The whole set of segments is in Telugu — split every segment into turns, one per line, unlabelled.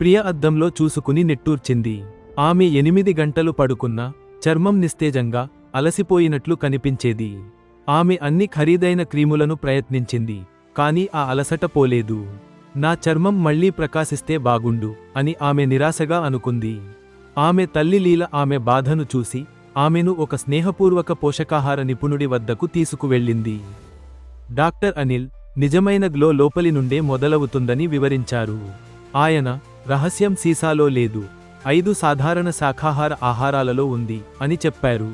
ప్రియ అద్దంలో చూసుకుని నిట్టూర్చింది. ఆమె ఎనిమిది గంటలు పడుకున్న చర్మం నిస్తేజంగా అలసిపోయినట్లు కనిపించేది. ఆమె అన్ని ఖరీదైన క్రీములను ప్రయత్నించింది కాని ఆ అలసట పోలేదు. నా చర్మం మళ్ళీ ప్రకాశిస్తే బాగుండు అని ఆమె నిరాశగా అనుకుంది. ఆమె తల్లి లీల ఆమె బాధను చూసి ఆమెను ఒక స్నేహపూర్వక పోషకాహార నిపుణుడి వద్దకు తీసుకువెళ్ళింది. డాక్టర్ అనిల్ నిజమైన గ్లో లోపలి నుండే మొదలవుతుందని వివరించారు. ఆయన రహస్యం సీసాలో లేదు. ఐదు సాధారణ శాఖాహార ఆహారాలలో ఉంది అని చెప్పారు.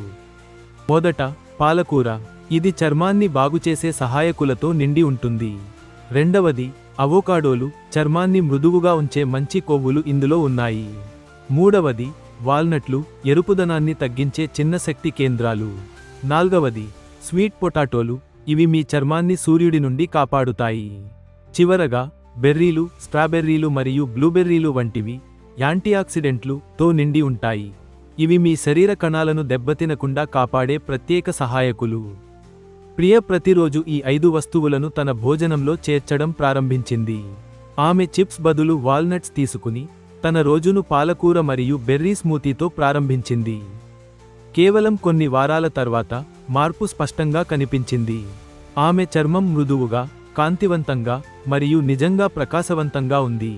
మొదట పాలకూర. ఇది చర్మాన్ని బాగుచేసే సహాయకులతో నిండి ఉంటుంది. రెండవది అవోకాడోలు చర్మాన్ని మృదువుగా ఉంచే మంచి కొవ్వులు ఇందులో ఉన్నాయి. మూడవది వాల్నట్లు ఎరుపుదనాన్ని తగ్గించే చిన్న శక్తి కేంద్రాలు. నాల్గవది స్వీట్ పొటాటోలు. ఇవి మీ చర్మాన్ని సూర్యుడి నుండి కాపాడుతాయి. చివరగా బెర్రీలు స్ట్రాబెర్రీలు మరియు బ్లూబెర్రీలు వంటివి యాంటీఆక్సిడెంట్లు తో నిండి ఉంటాయి. ఇవి మీ శరీర కణాలను దెబ్బతినకుండా కాపాడే ప్రత్యేక సహాయకులు. ప్రియ ప్రతిరోజు ఈ ఐదు వస్తువులను తన భోజనంలో చేర్చడం ప్రారంభించింది. ఆమె చిప్స్ బదులు వాల్నట్స్ తీసుకుని తన రోజును పాలకూర మరియు బెర్రీ స్మూతీతో ప్రారంభించింది. కేవలం కొన్ని వారాల తర్వాత మార్పు స్పష్టంగా కనిపించింది. ఆమె చర్మం మృదువుగా కాంతివంతంగా మరియు నిజంగా ప్రకాశవంతంగా ఉంది.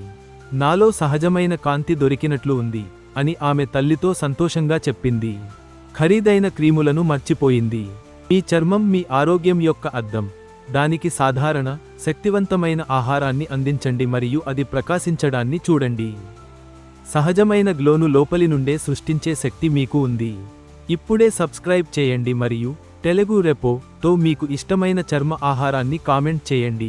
నాలో సహజమైన కాంతి దొరికినట్లు ఉంది అని ఆమె తల్లితో సంతోషంగా చెప్పింది. ఖరీదైన క్రీములను మర్చిపోయింది. మీ చర్మం మీ ఆరోగ్యం యొక్క అద్దం. దానికి సాధారణ శక్తివంతమైన ఆహారాన్ని అందించండి మరియు అది ప్రకాశించడాన్ని చూడండి. సహజమైన గ్లోను లోపలి నుండే సృష్టించే శక్తి మీకు ఉంది. ఇప్పుడే సబ్స్క్రైబ్ చేయండి మరియు తెలుగు రెపో తో మీకు ఇష్టమైన చర్మ ఆహారాన్ని కామెంట్ చేయండి.